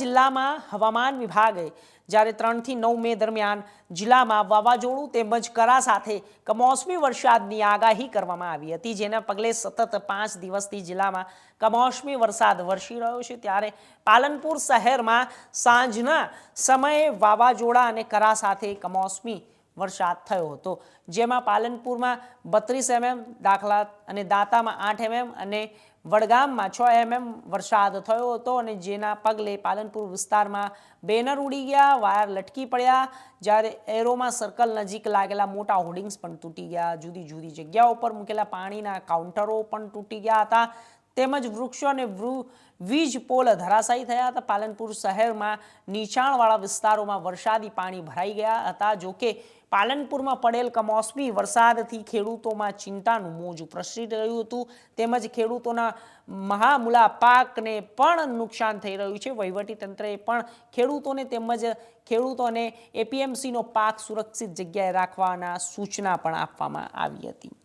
જિલ્લામાં હવામાન વિભાગે જ્યારે ત્રણથી નવ મે દરમિયાન જિલ્લામાં વાવાઝોડું તેમજ કરા સાથે કમોસમી વરસાદની આગાહી કરવામાં આવી હતી, જેના પગલે સતત પાંચ દિવસથી જિલ્લામાં કમોસમી વરસાદ વરસી રહ્યો છે. ત્યારે પાલનપુર શહેરમાં સાંજના સમયે વાવાઝોડા અને કરા સાથે કમોસમી વરસાદ થયો હતો. જેમાં પાલનપુરમાં બત્રીસ એમએમ દાખલા અને દાંતામાં આઠ એમએમ અને વડગામમાં છ એમએમ વરસાદ થયો હતો અને જેના પગલે પાલનપુર વિસ્તારમાં બેનર ઉડી ગયા, વાયર લટકી પડ્યા. જ્યારે એરોમાં સર્કલ નજીક લાગેલા મોટા હોર્ડિંગ્સ પણ તૂટી ગયા. જુદી જુદી જગ્યાઓ પર મૂકેલા પાણીના કાઉન્ટરો પણ તૂટી ગયા હતા. તેમજ વૃક્ષો અને વીજ પોલ ધરાશાયી થયા હતા. પાલનપુર શહેરમાં નીચાણવાળા વિસ્તારોમાં વરસાદી પાણી ભરાઈ ગયા હતા. જોકે પાલનપુરમાં પડેલ કમોસમી વરસાદથી ખેડૂતોમાં ચિંતાનું મોજું પ્રસરી રહ્યું હતું. તેમજ ખેડૂતોના મહામુલા પાકને પણ નુકસાન થઈ રહ્યું છે. વહીવટી તંત્રએ પણ ખેડૂતોને તેમજ ખેડૂતોને એપીએમસીનો પાક સુરક્ષિત જગ્યાએ રાખવાના સૂચના પણ આપવામાં આવી હતી.